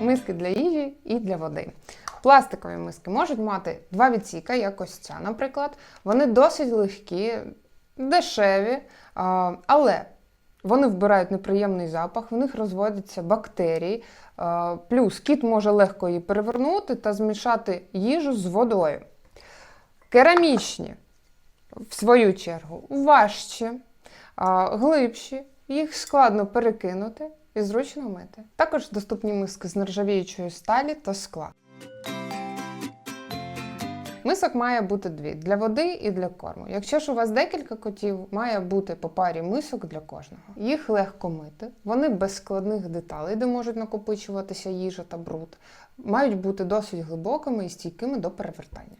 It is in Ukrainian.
Миски для їжі і для води. Пластикові миски можуть мати два відсіка, як ось ця, наприклад. Вони досить легкі, дешеві, але вони вбирають неприємний запах, в них розводяться бактерії. Плюс кіт може легко її перевернути та змішати їжу з водою. Керамічні, в свою чергу, важчі, глибші, їх складно перекинути і зручно мити. Також доступні миски з нержавіючої сталі та скла. Мисок має бути дві для води і для корму. Якщо ж у вас декілька котів, має бути по парі мисок для кожного. Їх легко мити, вони без складних деталей, де можуть накопичуватися їжа та бруд, мають бути досить глибокими і стійкими до перевертання.